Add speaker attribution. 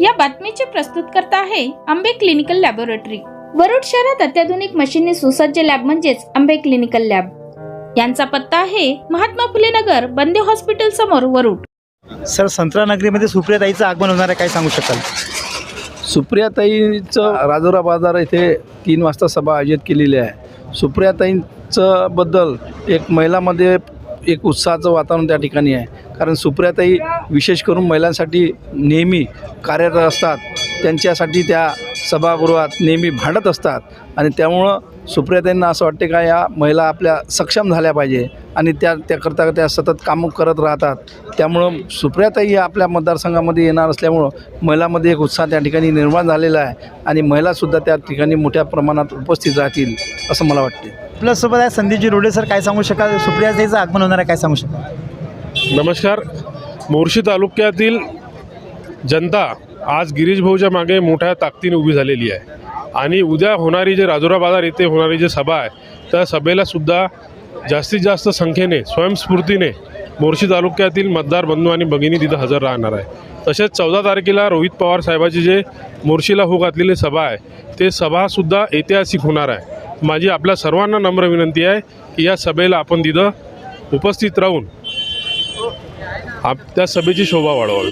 Speaker 1: या बातमीचे प्रस्तुतकर्ता आहे आंबे क्लिनिकल लॅबोरेटरी. वरुड शहरात अत्याधुनिक मशीनने सुसज्ज लॅब म्हणजेच आंबे क्लिनिकल लॅब. यांचा पत्ता आहे महात्मा फुले नगर बंदे हॉस्पिटल समोर वरुड.
Speaker 2: सर संत्रा नगरीमध्ये सुप्रियाताईचं आगमन होणार आहे काय सांगू शकाल?
Speaker 3: सुप्रियाताईंचं राजोरा बाजार येथे तीन वाजता सभा आयोजित केलेली आहे. सुप्रियाताईंचं बद्दल एक महिलामध्ये एक उत्साहाचं वातावरण त्या ठिकाणी आहे. कारण सुप्रियाताई विशेष करून महिलांसाठी नेहमी कार्यरत असतात. त्यांच्यासाठी त्या सभागृहात नेहमी भांडत असतात. आणि त्यामुळं सुप्रियाताईंना असं वाटते का या महिला आपल्या सक्षम झाल्या पाहिजे आणि त्या त्याकरता त्या सतत कामं करत राहतात. त्यामुळं सुप्रियाताई या आपल्या मतदारसंघामध्ये येणार असल्यामुळं महिलामध्ये एक उत्साह त्या ठिकाणी निर्माण झालेला आहे आणि महिलासुद्धा त्या ठिकाणी मोठ्या प्रमाणात उपस्थित राहतील असं मला वाटते
Speaker 2: आपल्यासोबत आहे संदीपजी रोडे सर काय सांगू शकाल? सुप्रियाताईचं आगमन होणार आहे काय सांगू शकाल?
Speaker 4: नमस्कार. मोर्शी तालुक्यातील जनता आज गिरीश भाऊच्या मागे मोठ्या ताकदीने उभी झालेली आहे. आणि उद्या होणारी जे राजुरा बाजार येथे होणारी जी सभा आहे त्या सभेला सुद्धा जास्तीत जास्त संख्येने स्वयंस्फूर्तीने मोर्शी तालुक्यातील मतदार बंधू आणि भगिनी तिथं हजर राहणार आहे. तसेच चौदा तारखेला रोहित पवार साहेबाची जे मोर्शीला हो घातलेली सभा आहे ते सभासुद्धा ऐतिहासिक होणार आहे. माझी आपल्या सर्वांना नम्र विनंती आहे की या सभेला आपण तिथं उपस्थित राहून आप त्या सभेची शोभा वाढवावी.